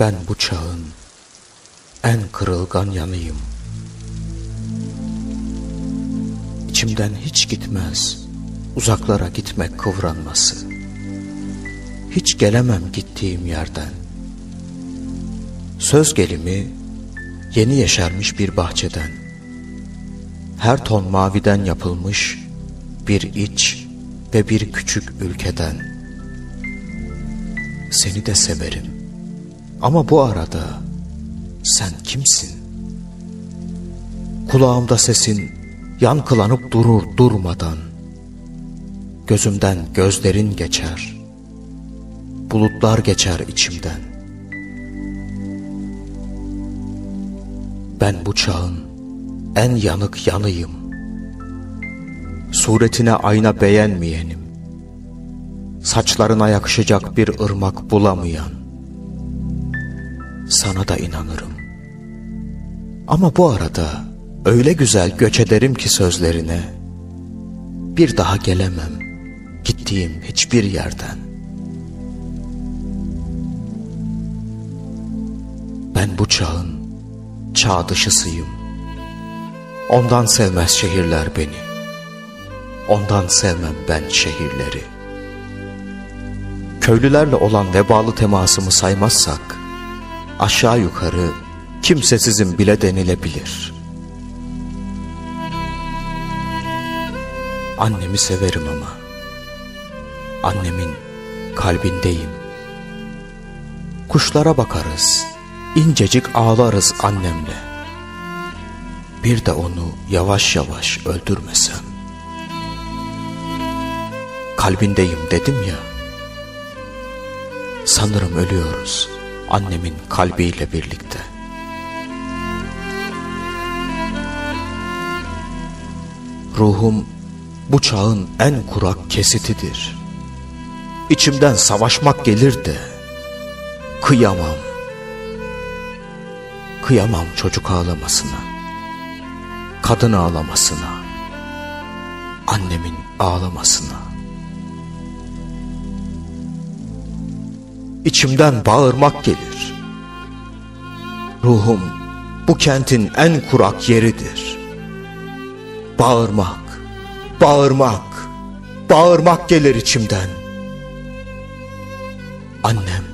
Ben bu çağın en kırılgan yanıyım. İçimden hiç gitmez uzaklara gitmek kıvranması. Hiç gelemem gittiğim yerden. Söz gelimi yeni yeşermiş bir bahçeden. Her ton maviden yapılmış bir iç ve bir küçük ülkeden. Seni de severim. Ama bu arada sen kimsin? Kulağımda sesin yankılanıp durur durmadan. Gözümden gözlerin geçer. Bulutlar geçer içimden. Ben bu çağın en yanık yanıyım. Suretine ayna beğenmeyenim. Saçlarına yakışacak bir ırmak bulamayan. Sana da inanırım. Ama bu arada öyle güzel göç ederim ki sözlerine. Bir daha gelemem gittiğim hiçbir yerden. Ben bu çağın çağ dışısıyım. Ondan sevmez şehirler beni. Ondan sevmem ben şehirleri. Köylülerle olan vebalı temasımı saymazsak, aşağı yukarı kimsesizim bile denilebilir. Annemi severim ama, annemin kalbindeyim. Kuşlara bakarız, incecik ağlarız annemle. Bir de onu yavaş yavaş öldürmesem kalbindeyim dedim ya. Sanırım ölüyoruz annemin kalbiyle birlikte. Ruhum bu çağın en kurak kesitidir. İçimden savaşmak gelir de kıyamam. Kıyamam çocuk ağlamasına, kadın ağlamasına, annemin ağlamasına. İçimden bağırmak gelir. Ruhum bu kentin en kurak yeridir. Bağırmak, bağırmak, bağırmak gelir içimden. Annem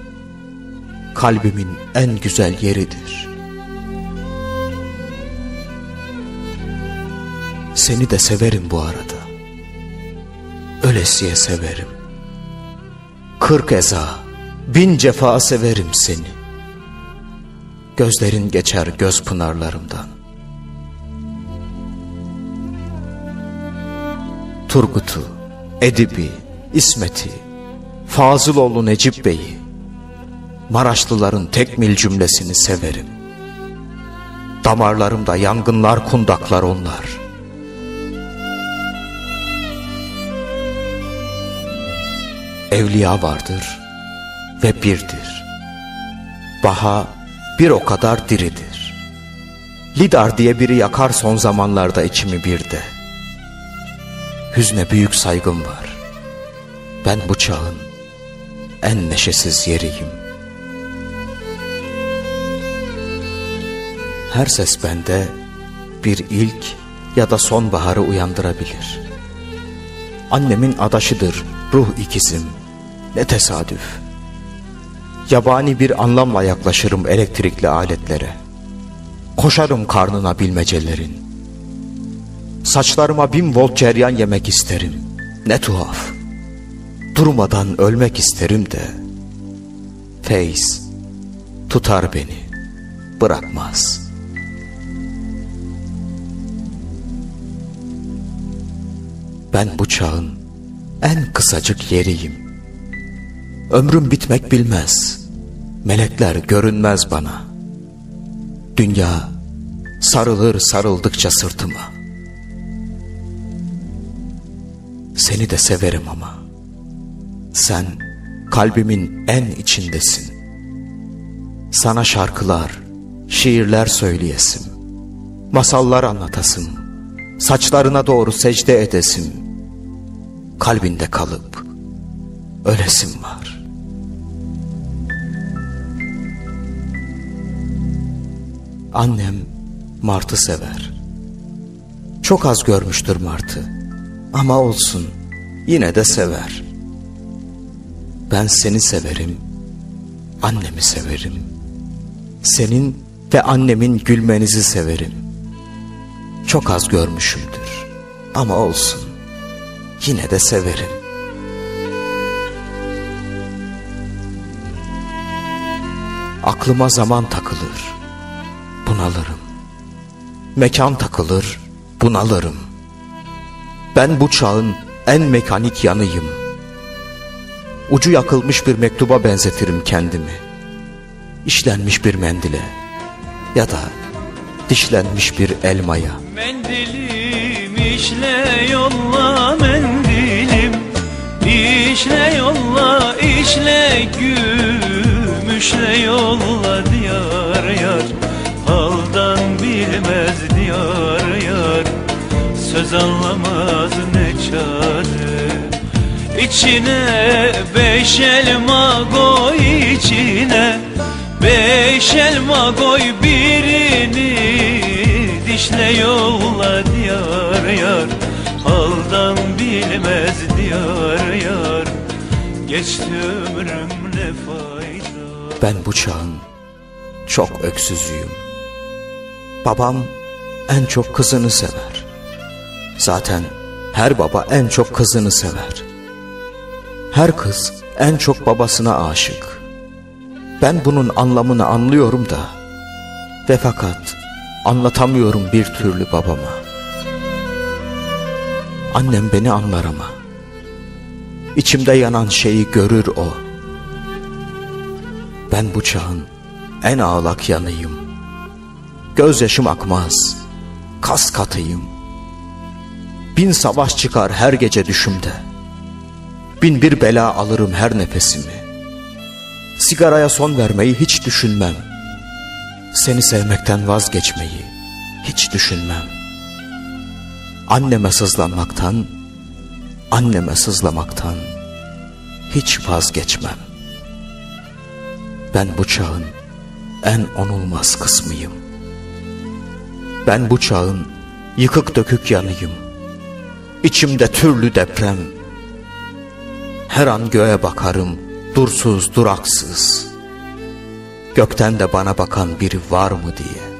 kalbimin en güzel yeridir. Seni de severim bu arada. Ölesiye severim. Kırk eza Bin cefa severim seni. Gözlerin geçer göz pınarlarımdan. Turgut'u, Edip'i, İsmet'i, Fazıloğlu Necip Bey'i, Maraşlıların tekmil cümlesini severim. Damarlarımda yangınlar kundaklar onlar. Evliya vardır, ve birdir. Baha bir o kadar diridir. Lidar diye biri yakar son zamanlarda içimi bir de. Hüzne büyük saygım var. Ben bu çağın en neşesiz yeriyim. Her ses bende bir ilk ya da sonbaharı uyandırabilir. Annemin adaşıdır ruh ikizim. Ne tesadüf. Yabani bir anlamla yaklaşırım elektrikli aletlere. Koşarım karnına bilmecelerin. Saçlarıma bin volt ceryan yemek isterim. Ne tuhaf. Durmadan ölmek isterim de. Feyz tutar beni, bırakmaz. Ben bu çağın en kısacık yeriyim. Ömrüm bitmek bilmez. Melekler görünmez bana. Dünya sarılır sarıldıkça sırtıma. Seni de severim ama. Sen kalbimin en içindesin. Sana şarkılar, şiirler söyleyesim. Masallar anlatasım. Saçlarına doğru secde edesim. Kalbinde kalıp ölesim var. Annem martı sever. Çok az görmüştür martı. Ama olsun yine de sever. Ben seni severim. Annemi severim. Senin ve annemin gülmenizi severim. Çok az görmüşümdür. Ama olsun. Yine de severim. Aklıma zaman takılır. Bunalırım. Mekan takılır. Bunalırım. Ben bu çağın en mekanik yanıyım. Ucu yakılmış bir mektuba benzetirim kendimi. İşlenmiş bir mendile ya da dişlenmiş bir elmaya. Mendilim işle yolla mendilim İşle yolla işle gümüşle yolla diyar yar İçine beş elma koy içine Beş elma koy birini Dişle yolla diyar yar Haldan bilmez diyar yar Geçti ömrüm ne fayda Ben bu çağın çok öksüzüyüm. Babam en çok kızını sever. Zaten her baba en çok kızını sever. Her kız en çok babasına aşık. Ben bunun anlamını anlıyorum da ve fakat anlatamıyorum bir türlü babama. Annem beni anlar ama içimde yanan şeyi görür o. Ben bu çağın en ağlak yanıyım. Gözyaşım akmaz, kas katıyım. Bin savaş çıkar her gece düşümde. Bin bir bela alırım her nefesimi. Sigaraya son vermeyi hiç düşünmem. Seni sevmekten vazgeçmeyi hiç düşünmem. Anneme sızlanmaktan, anneme sızlamaktan hiç vazgeçmem. Ben bu çağın en onulmaz kısmıyım. Ben bu çağın yıkık dökük yanıyım. İçimde türlü deprem. Her an göğe bakarım, dursuz duraksız. Gökten de bana bakan biri var mı diye.